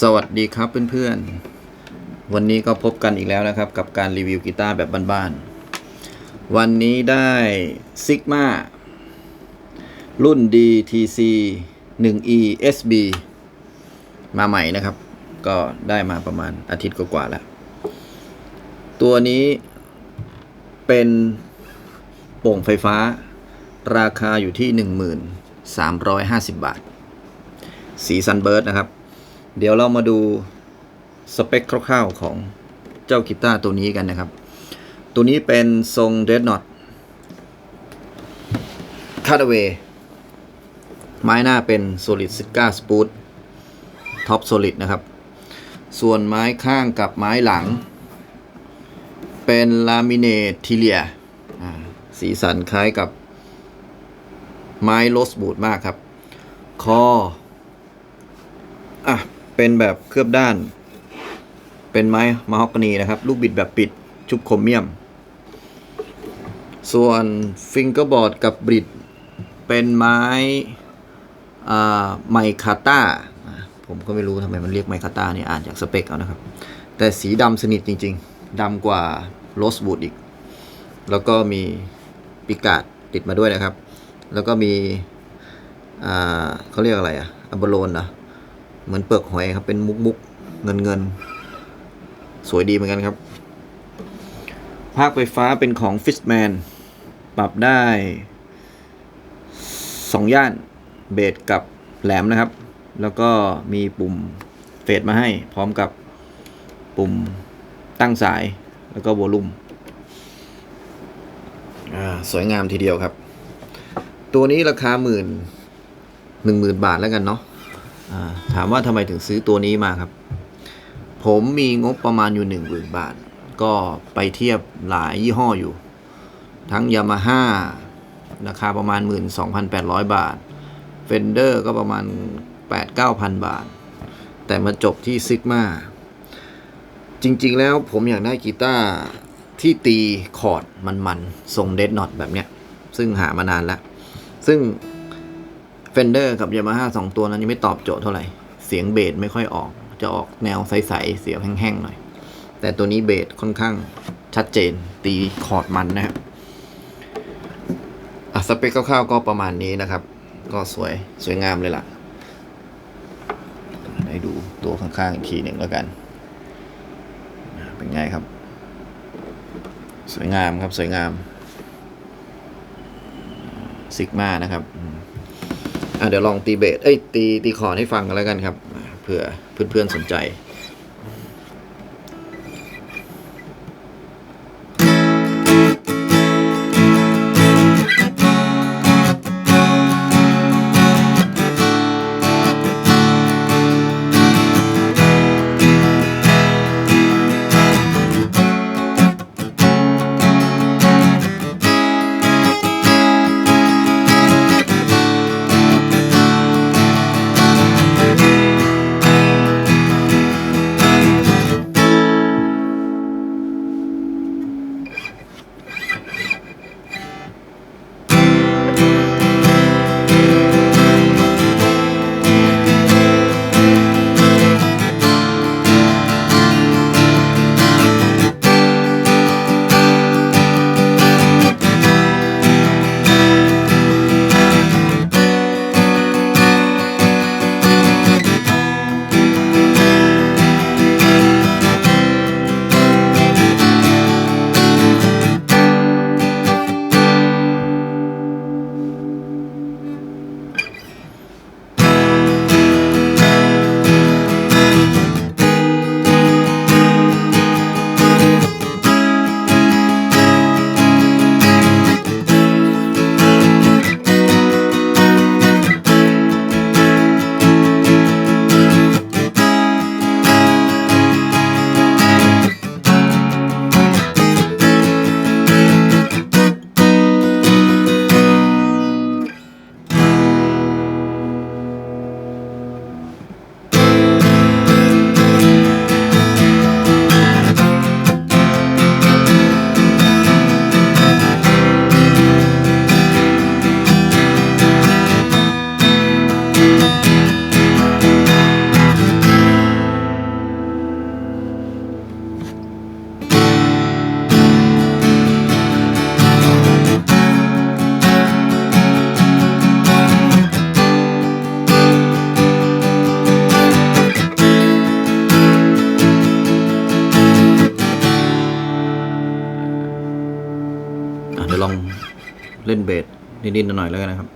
สวัสดีครับเพื่อนๆ วันนี้ก็พบกันอีกแล้วนะครับ กับการรีวิวกีตาร์แบบบ้านๆ วันนี้ได้ Sigma รุ่น DTC 1E SB มาใหม่นะครับ ก็ได้มาประมาณอาทิตย์กว่าๆแล้ว ตัวนี้เป็นโป่งไฟฟ้า ราคาอยู่ที่ 1350 บาท สีซันเบิร์ดนะครับ เดี๋ยวเรามาดูสเปคคร่าวๆของเจ้ากีตาร์ตัวนี้กันนะครับ ตัวนี้เป็นทรง Dread Knot Cutaway ไม้หน้าเป็น Solid s i g a Spoot Top Solid นะครับ ส่วนไม้ข้างกับไม้หลัง เป็น Laminate t i l i a อ่าสีสันคล้ายกับไม้โลสบูดมากครับ คอ เป็นแบบเคลือบด้าน เป็นไม้มาฮอกกานีนะครับ ลูกบิดแบบปิดชุบโครเมียม ส่วนฟิงเกอร์บอร์ดกับบริดเป็นไม้อ่าไมคาต้าผมก็ไม่รู้ทำไมมันเรียกไมคาต้าเนี่ยอ่านจากสเปคเอานะครับ แต่สีดำสนิทจริง ๆดำกว่าโรสบูดอีก แล้วก็มีปิกาดติดมาด้วยนะครับ แล้วก็มีอ่าเขาเรียกอะไรอะอับโลนเหรอ เหมือนเปลือกหอยครับเป็นมุกมุกเงินเงินสวยดีเหมือนกันครับ ภาคไฟฟ้าเป็นของ Fishman ปรับได้ 2 ย่านเบสกับแหลมนะครับ แล้วก็มีปุ่มเฟดมาให้ พร้อมกับปุ่มตั้งสายแล้วก็โวลูมอ่าสวยงามทีเดียวครับ ตัวนี้ราคาหมื่นหนึ่งหมื่นบาทแล้วกันเนาะ ถามว่าทำไมถึงซื้อตัวนี้มาครับ ผมมีงบประมาณอยู่หนึ่งหมื่นบาท ก็ไปเทียบหลายยี่ห้ออยู่ ทั้งยามาฮ่าราคาประมาณ 12,800 บาทเฟนเดอร์ก็ประมาณ 8-9,000 บาท แต่มาจบที่ซิกมาจริง ๆ แล้วผมอยากได้กีตาร์ที่ตีคอร์ดมันๆทรงเดดน็อตแบบเนี้ย ซึ่งหามานานแล้ว ซึ่ง เฟนเดอร์กับยามาฮ่าสองตัวนั้นยังไม่ตอบโจทย์เท่าไหร่ เสียงเบสไม่ค่อยออก จะออกแนวใสๆเสียงแห้งๆหน่อย แต่ตัวนี้เบสค่อนข้างชัดเจนตีคอร์ดมันนะครับอะสเปคคร่าวๆก็ประมาณนี้นะครับ ก็สวยสวยงามเลยล่ะให้ดูตัวข้างๆอีกทีหนึ่งแล้วกัน เป็นไงครับ สวยงามครับสวยงามซิกมานะครับ เดี๋ยวลองตีเบสเอ้ยตีตีคอร์ดให้ฟังกันแล้วกันครับเผื่อเพื่อนๆสนใจ เดี๋ยวลองเล่นเบสนิดๆหน่อยๆแล้วกันนะครับ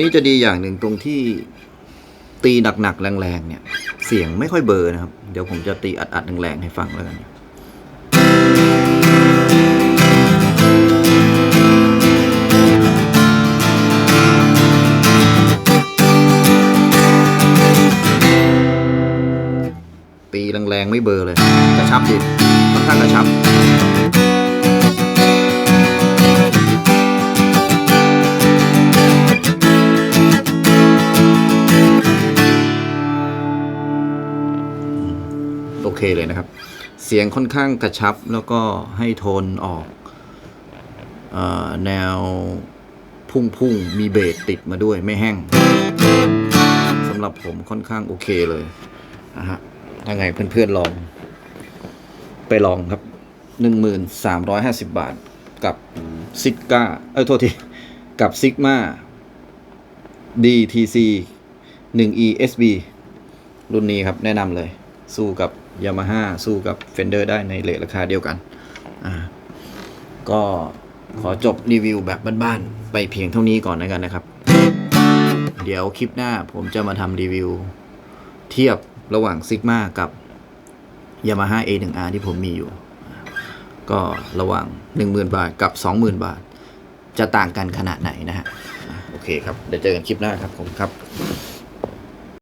นี้จะดีอย่างหนึ่งตรงที่ตีหนักๆแรงๆเนี่ย เสียงไม่ค่อยเบอร์นะครับ เดี๋ยวผมจะตีอัดๆแรงๆให้ฟังแล้วกันตีแรงๆไม่เบอร์เลย กระชับดิค่อนข้างกระชับ เคเลยนะครับ เสียงค่อนข้างกระชับแล้วก็ให้โทนออกออแนวพุ่งๆ มีเบสติดมาด้วยไม่แห้งสำหรับผมค่อนข้างโอเคเลยนะฮะถ้าไงเพื่อนๆลอง ไปลองครับ 1,350 บาทกับซิก้าเอ้ยโทษที กับซิกมา DTC 1 ESB รุ่นนี้ครับแนะนำเลยสู้กับ Yamaha สู้กับ Fender ได้ในเลทราคาเดียวกัน อ่า ก็ขอจบรีวิวแบบบ้านๆ ไปเพียงเท่านี้ก่อนแล้วกันนะครับ เดี๋ยวคลิปหน้าผมจะมาทำรีวิว เทียบระหว่าง Sigma กับ Yamaha A1R ที่ผมมีอยู่ ก็ระหว่าง 10,000 บาทกับ 20,000 บาท จะต่างกันขนาดไหนนะฮะ โอเคครับ เดี๋ยวเจอกันคลิปหน้าครับผมครับ